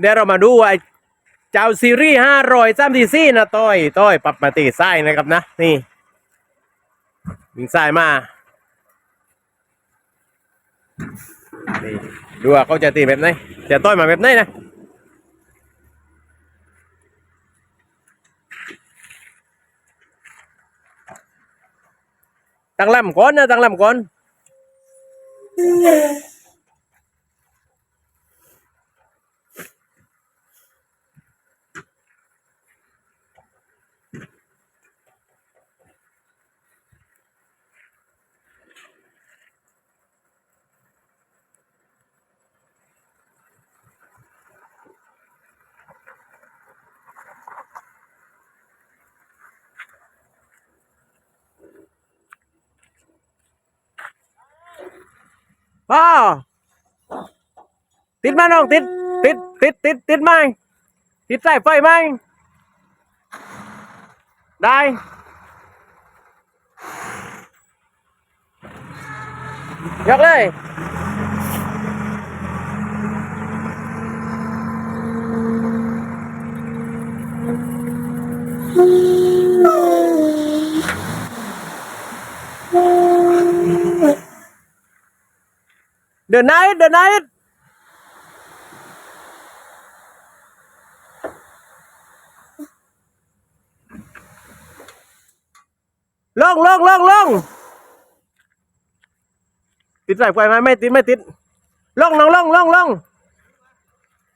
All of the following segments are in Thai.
เดี๋ยวเรามาดูว่าเจ้าซีรีส์ห้าร้อยสามทีซี่นะต้อยต้อยปรับมาตีไส้นะครับนะ นี่วิ่งไส้มานี่ดูว่าเขาจะตีแบบไหนจะต้อยมาแบบไหนนะตั้งลำก่อนนะตั้งลำก่อน พ่อติดไหมาน้องติด ติด ติด ติด ติดไหมติดสายไฟไหมได้ยกเลยเดิ นไนท์เดินไนท์ลงลงลงลงติดสายไฟไหมไม่ติดไม่ติดลงน้องลงลงลง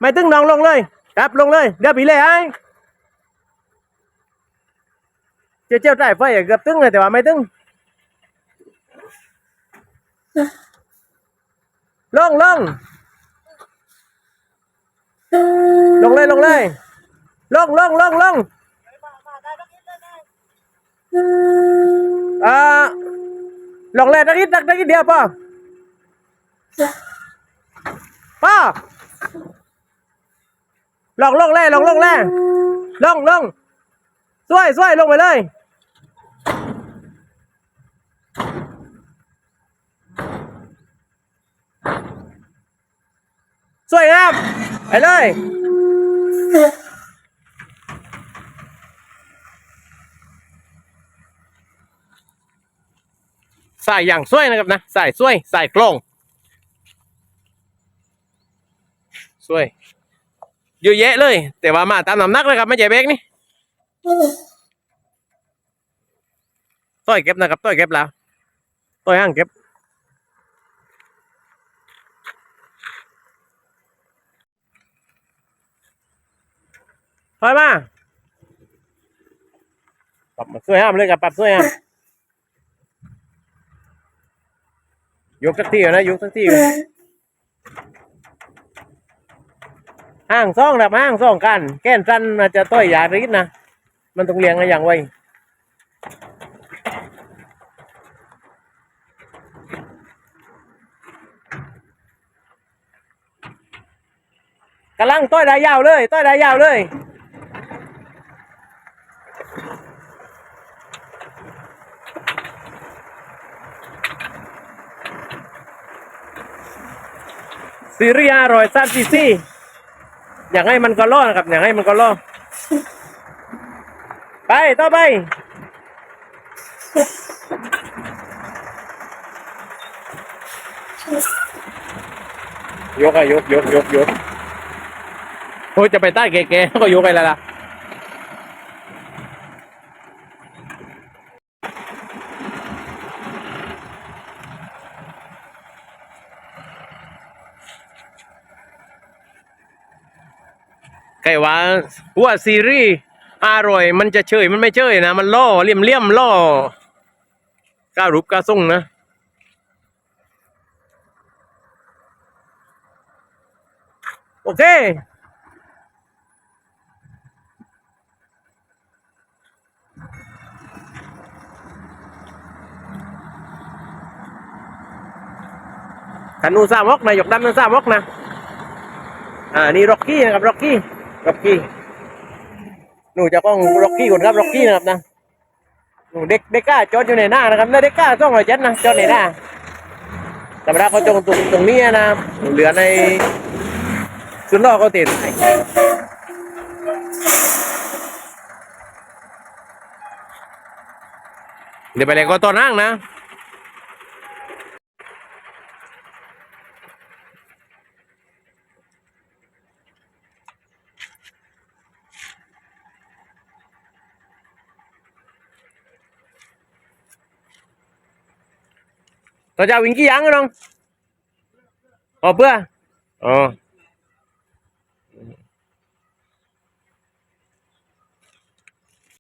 ไม่ตึงน้องลงเลยครับลงเลยเดี๋ยวผีเลยไอ้เจ้าเจ้าสายไฟอะเกือบตึงเลยแต่ว่าไม่ตึง ลงลงลงเลยลงเลยลงลงลงลงอ่าลงเลยตะกี้ตะกี้เดียวป่ะป่ะลงลงเลยลงลงเลยลงลงช่วยช่วยลงไปเลย สวยงาม ไปเลย ใส่อย่างสวยนะครับนะ ใส่สวย ใส่กลองสวยเยอะแยะเลย แต่ว่ามาตามน้ำหนักเลยครับ ไม่ใช่เบกนี่ต้อยเก็บนะครับต้อยเก็บแล้วต้อยห้างเก็บ ถอยมาปรับมาช่วยห้ามเลยกับปรับช่วยห้ามยกสักทีก่อนนะยกสักทีก่อนห้างซ่องดับห้างซ่องกัน แก้นสั้นอาจจะต้อยยาริดนะมันต้องเลี้ยงอะไรอย่างไว้กำลังต้อยได้ยาวเลย ต้อยได้ยาวเลย ซีเรียร่อยซันซีซี่อยากให้มันก็ล่อนะครับ อยากให้มันก็ล่อไปต่อไปยกอะยกยกยกยกโอ้ยจะไปใต้แก่ๆก็ยกไปแล้วล่ะ ไก่ว่าหัวซีรีส์อร่อยมันจะเฉยมันไม่เฉยนะ มันล่อเลี่ยมเลี่ยมล่อก้ารูปก้าส่งนะโอเคขันนูสามวอกนะยกดำนูสามวอกนะ อ่า นี่ร็อกกี้นะครับร็อกกี้ ร็อกกี้หนูจะต้องร็อกกี้ก่อนครับร็อกกี้นะครับนะหนูเด็กเด็กก้าจอดอยู่ในหน้านะครับแล้วเด็กก้าต้องหอยเจ็ดนะจอดในหน้าธรรมดาเขาจงตรงตรงนี้นะเหลือในสุดล่อเขาต็นเดี๋ยวไปเลยก็ตอนนั่งนะ ต่อจะวิ่งกี่ยังน้องอ๋อเพื่ออ๋อ